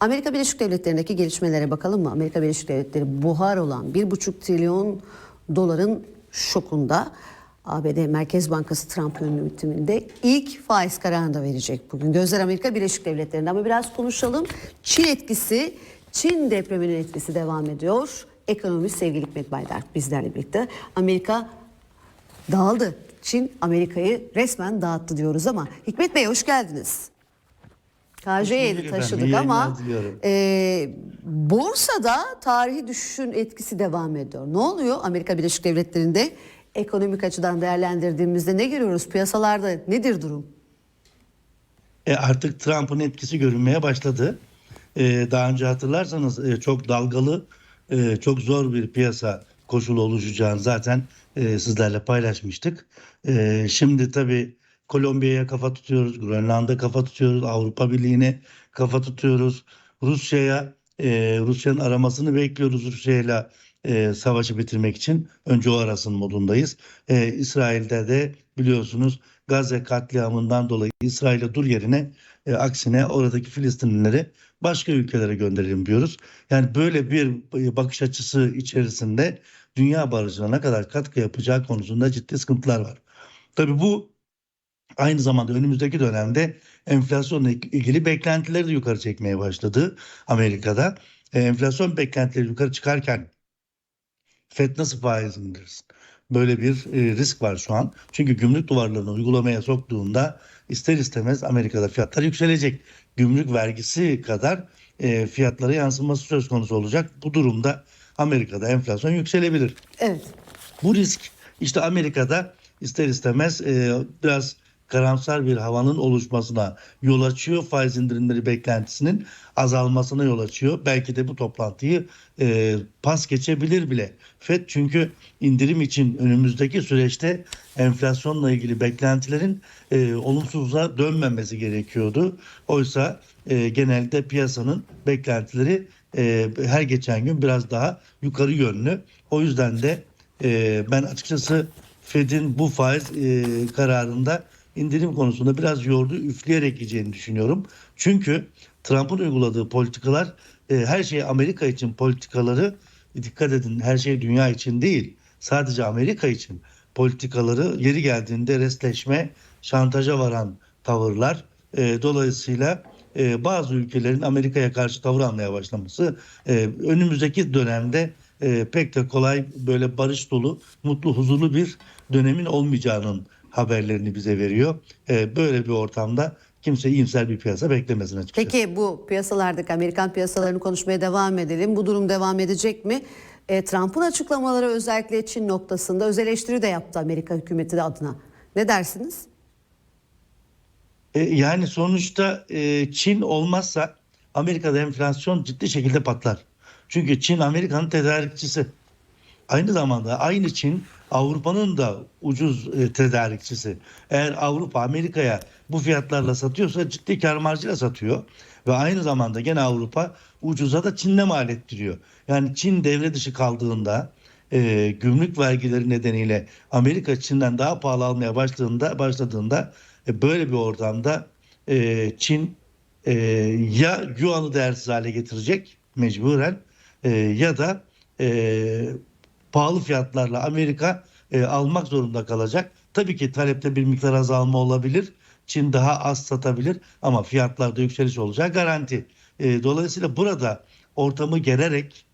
Amerika Birleşik Devletleri'ndeki gelişmelere bakalım mı? Amerika Birleşik Devletleri buhar olan 1,5 trilyon doların şokunda. ABD Merkez Bankası Trump yönetiminde ilk faiz kararını da verecek bugün. Gözler Amerika Birleşik Devletleri'nde ama biraz konuşalım. Çin etkisi, Çin depreminin etkisi devam ediyor. Ekonomist sevgili Hikmet Baydar bizlerle birlikte. Amerika dağıldı. Çin Amerika'yı resmen dağıttı diyoruz ama Hikmet Bey hoş geldiniz. Bulduk taşıdık ama e, borsada tarihi düşüşün etkisi devam ediyor. Ne oluyor Amerika Birleşik Devletleri'nde? Ekonomik açıdan değerlendirdiğimizde ne görüyoruz? Piyasalarda nedir durum? E artık Trump'ın etkisi görünmeye başladı. E, daha önce hatırlarsanız e, çok dalgalı, e, çok zor bir piyasa koşulu oluşacağını zaten e, sizlerle paylaşmıştık. E, şimdi tabii Kolombiya'ya kafa tutuyoruz, Grönland'a kafa tutuyoruz, Avrupa Birliği'ne kafa tutuyoruz. Rusya'ya, e, Rusya'nın aramasını bekliyoruz Rusya'yla e, savaşı bitirmek için. Önce o arasın modundayız. E, İsrail'de de biliyorsunuz Gazze katliamından dolayı İsrail'e dur yerine e, aksine oradaki Filistinlileri başka ülkelere gönderelim diyoruz. Yani böyle bir bakış açısı içerisinde dünya barışına ne kadar katkı yapacağı konusunda ciddi sıkıntılar var. Tabii bu aynı zamanda önümüzdeki dönemde enflasyonla ilgili beklentileri de yukarı çekmeye başladı Amerika'da. E, enflasyon beklentileri yukarı çıkarken FED nasıl faiz indirsin? Böyle bir e, risk var şu an. Çünkü gümrük duvarlarını uygulamaya soktuğunda ister istemez Amerika'da fiyatlar yükselecek. Gümrük vergisi kadar e, fiyatlara yansıması söz konusu olacak. Bu durumda Amerika'da enflasyon yükselebilir. Evet. Bu risk işte Amerika'da ister istemez e, biraz karamsar bir havanın oluşmasına yol açıyor. Faiz indirimleri beklentisinin azalmasına yol açıyor. Belki de bu toplantıyı e, pas geçebilir bile. FED çünkü indirim için önümüzdeki süreçte enflasyonla ilgili beklentilerin e, olumsuza dönmemesi gerekiyordu. Oysa e, genelde piyasanın beklentileri e, her geçen gün biraz daha yukarı yönlü. O yüzden de e, ben açıkçası Fed'in bu faiz e, kararında indirim konusunda biraz yoğurdu üfleyerek yiyeceğini düşünüyorum. Çünkü Trump'ın uyguladığı politikalar e, her şey Amerika için politikaları dikkat edin her şey dünya için değil. Sadece Amerika için politikaları yeri geldiğinde restleşme, şantaja varan tavırlar. E, dolayısıyla e, bazı ülkelerin Amerika'ya karşı tavır almaya başlaması e, önümüzdeki dönemde e, pek de kolay böyle barış dolu, mutlu, huzurlu bir dönemin olmayacağının haberlerini bize veriyor. E, böyle bir ortamda kimse iyimser bir piyasa beklemesin açıkçası. Peki bu piyasalardaki Amerikan piyasalarını konuşmaya devam edelim. Bu durum devam edecek mi? E, Trump'ın açıklamaları özellikle Çin noktasında öz eleştiri de yaptı Amerika hükümeti de adına. Ne dersiniz? E, yani sonuçta e, Çin olmazsa Amerika'da enflasyon ciddi şekilde patlar. Çünkü Çin Amerika'nın tedarikçisi. Aynı zamanda aynı Çin Avrupa'nın da ucuz e, tedarikçisi. Eğer Avrupa Amerika'ya bu fiyatlarla satıyorsa ciddi kar marjıyla satıyor. Ve aynı zamanda gene Avrupa ucuza da Çin'le mal ettiriyor. Yani Çin devre dışı kaldığında e, gümrük vergileri nedeniyle Amerika Çin'den daha pahalı almaya başladığında başladığında e, böyle bir ortamda e, Çin e, ya yuanı değersiz hale getirecek mecburen e, ya da e, pahalı fiyatlarla Amerika e, almak zorunda kalacak. Tabii ki talepte bir miktar azalma olabilir. Çin daha az satabilir ama fiyatlarda yükseliş olacağı garanti. E, dolayısıyla burada ortamı gererek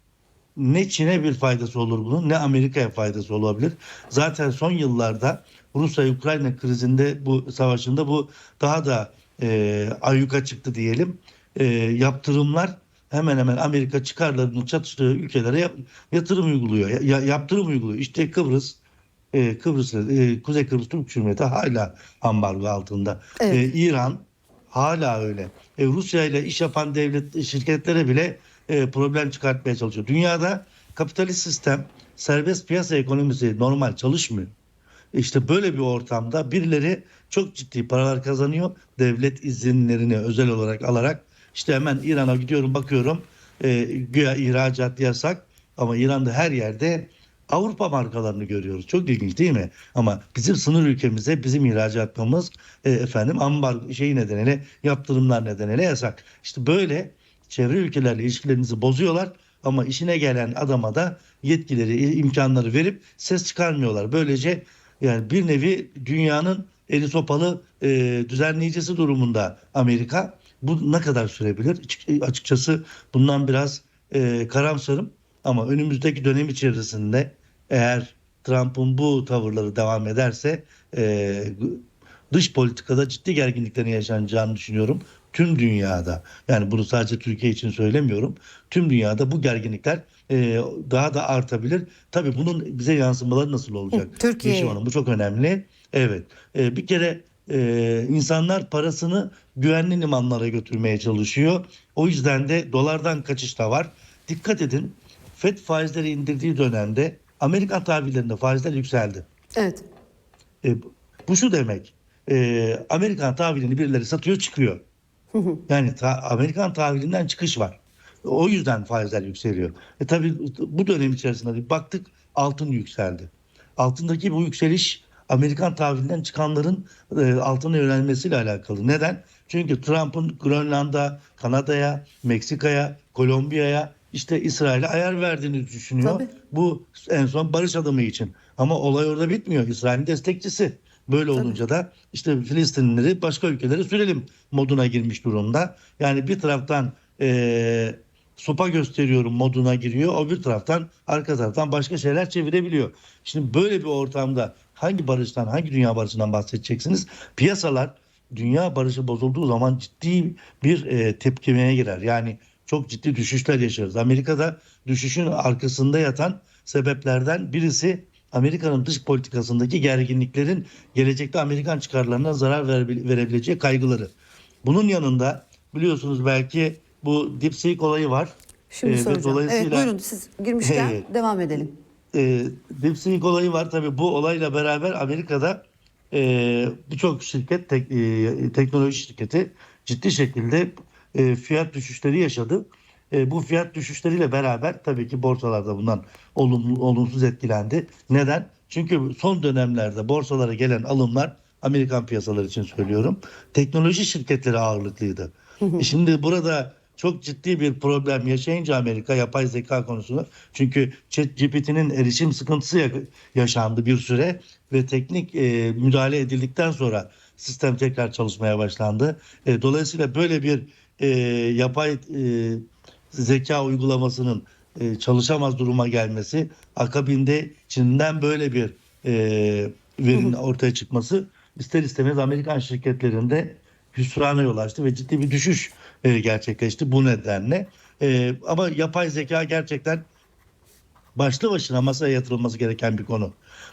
ne Çin'e bir faydası olur bunun ne Amerika'ya faydası olabilir. Zaten son yıllarda Rusya-Ukrayna krizinde bu savaşında bu daha da e, ayyuka çıktı diyelim. E, yaptırımlar hemen hemen Amerika çıkarlarının çatıştığı ülkelere yap- yatırım uyguluyor. Ya, yaptırım uyguluyor. İşte Kıbrıs e, Kıbrıs, e, Kuzey Kıbrıs Türk Cumhuriyeti hala ambargo altında. Evet. E, İran hala öyle. E, Rusya ile iş yapan devlet şirketlere bile e, problem çıkartmaya çalışıyor. Dünyada kapitalist sistem, serbest piyasa ekonomisi normal çalışmıyor. İşte böyle bir ortamda birileri çok ciddi paralar kazanıyor. Devlet izinlerini özel olarak alarak işte hemen İran'a gidiyorum bakıyorum e, güya ihracat yasak ama İran'da her yerde Avrupa markalarını görüyoruz. Çok ilginç değil mi? Ama bizim sınır ülkemize bizim ihracatımız e, efendim ambar şeyi nedeniyle yaptırımlar nedeniyle yasak. İşte böyle çevre ülkelerle ilişkilerinizi bozuyorlar ama işine gelen adama da yetkileri, imkanları verip ses çıkarmıyorlar. Böylece yani bir nevi dünyanın eli sopalı e, düzenleyicisi durumunda Amerika. Bu ne kadar sürebilir? Açık- Açıkçası bundan biraz e, karamsarım ama önümüzdeki dönem içerisinde eğer Trump'ın bu tavırları devam ederse e, dış politikada ciddi gerginliklerin yaşanacağını düşünüyorum. Tüm dünyada yani bunu sadece Türkiye için söylemiyorum. Tüm dünyada bu gerginlikler e, daha da artabilir. Tabii bunun bize yansımaları nasıl olacak? Türkiye- Hanım, bu çok önemli. Evet. E, bir kere e, insanlar parasını güvenli limanlara götürmeye çalışıyor. O yüzden de dolardan kaçış da var. Dikkat edin. FED faizleri indirdiği dönemde Amerikan tahvillerinde faizler yükseldi. Evet. E, bu şu demek. E, Amerikan tahvilini birileri satıyor çıkıyor. Yani ta- Amerikan tahvilinden çıkış var. O yüzden faizler yükseliyor. E tabii bu dönem içerisinde de baktık altın yükseldi. Altındaki bu yükseliş Amerikan tahvilinden çıkanların e, altına yönelmesiyle alakalı. Neden? Çünkü Trump'ın Grönland'a, Kanada'ya, Meksika'ya, Kolombiya'ya işte İsrail'e ayar verdiğini düşünüyor. Tabii. Bu en son barış adımı için. Ama olay orada bitmiyor. İsrail'in destekçisi. Böyle olunca da işte Filistinlileri başka ülkelere sürelim moduna girmiş durumda. Yani bir taraftan eee, sopa gösteriyorum moduna giriyor. O bir taraftan arka taraftan başka şeyler çevirebiliyor. Şimdi böyle bir ortamda hangi barıştan, hangi dünya barışından bahsedeceksiniz? Piyasalar dünya barışı bozulduğu zaman ciddi bir e, tepkimeye girer. Yani çok ciddi düşüşler yaşarız. Amerika'da düşüşün arkasında yatan sebeplerden birisi Amerika'nın dış politikasındaki gerginliklerin gelecekte Amerikan çıkarlarına zarar verebil- verebileceği kaygıları. Bunun yanında biliyorsunuz belki bu DeepSeek olayı var. Şimdi Ee, soracağım. dolayısıyla- Evet buyurun siz girmişken Evet. devam edelim. E, DeepSeek olayı var. Tabii bu olayla beraber Amerika'da e, birçok şirket, tek- e, teknoloji şirketi ciddi şekilde e, fiyat düşüşleri yaşadı. E, bu fiyat düşüşleriyle beraber tabii ki borsalarda bundan olumlu, olumsuz etkilendi. Neden? Çünkü son dönemlerde borsalara gelen alımlar Amerikan piyasaları için söylüyorum. Teknoloji şirketleri ağırlıklıydı. E Şimdi burada çok ciddi bir problem yaşayınca Amerika yapay zeka konusunda çünkü ChatGPT'nin erişim sıkıntısı ya- yaşandı bir süre ve teknik e, müdahale edildikten sonra sistem tekrar çalışmaya başlandı. E, dolayısıyla böyle bir e, yapay e, zeka uygulamasının e, çalışamaz duruma gelmesi akabinde Çin'den böyle bir e, verinin ortaya çıkması ister istemez Amerikan şirketlerinde hüsrana yol açtı ve ciddi bir düşüş e, gerçekleşti bu nedenle. E, ama yapay zeka gerçekten başlı başına masaya yatırılması gereken bir konu.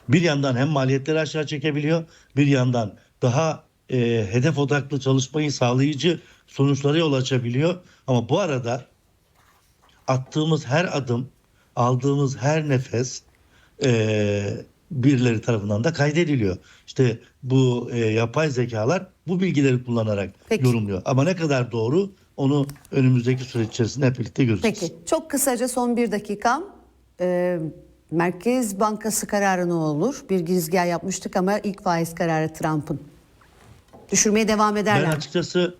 Bir yandan hem maliyetleri aşağı çekebiliyor, bir yandan daha e, hedef odaklı çalışmayı sağlayıcı sonuçlara yol açabiliyor. Ama bu arada attığımız her adım, aldığımız her nefes e, birileri tarafından da kaydediliyor. İşte bu e, yapay zekalar bu bilgileri kullanarak Peki. yorumluyor. Ama ne kadar doğru onu önümüzdeki süreç içerisinde hep birlikte göreceğiz. Peki çok kısaca son bir dakikam. Ee, Merkez Bankası kararı ne olur? Bir girizgah yapmıştık ama ilk faiz kararı Trump'ın. Düşürmeye devam Ben ederler. mi? açıkçası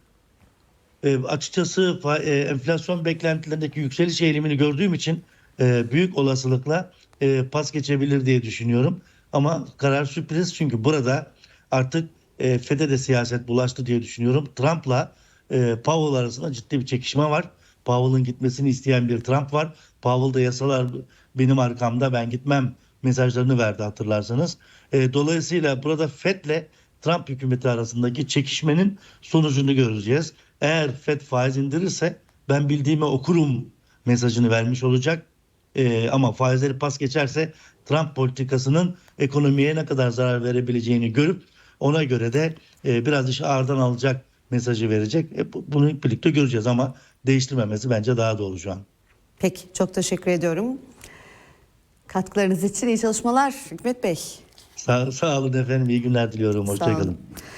e, açıkçası e, enflasyon beklentilerindeki yükseliş eğilimini gördüğüm için e, büyük olasılıkla e, pas geçebilir diye düşünüyorum. Ama karar sürpriz çünkü burada artık e, FED'e de siyaset bulaştı diye düşünüyorum. Trump'la e, Powell arasında ciddi bir çekişme var. Powell'ın gitmesini isteyen bir Trump var. Powell da yasalar benim arkamda ben gitmem mesajlarını verdi hatırlarsanız. E, dolayısıyla burada FED'le Trump hükümeti arasındaki çekişmenin sonucunu göreceğiz. Eğer FED faiz indirirse ben bildiğimi okurum mesajını vermiş olacak. Ee, ama faizleri pas geçerse Trump politikasının ekonomiye ne kadar zarar verebileceğini görüp ona göre de e, biraz işi ağırdan alacak mesajı verecek. E, bu- bunu birlikte göreceğiz ama değiştirmemesi bence daha doğru şu an. Peki çok teşekkür ediyorum. Katkılarınız için iyi çalışmalar Hikmet Bey. Sağ, sağ olun efendim iyi günler diliyorum. Hoşçakalın.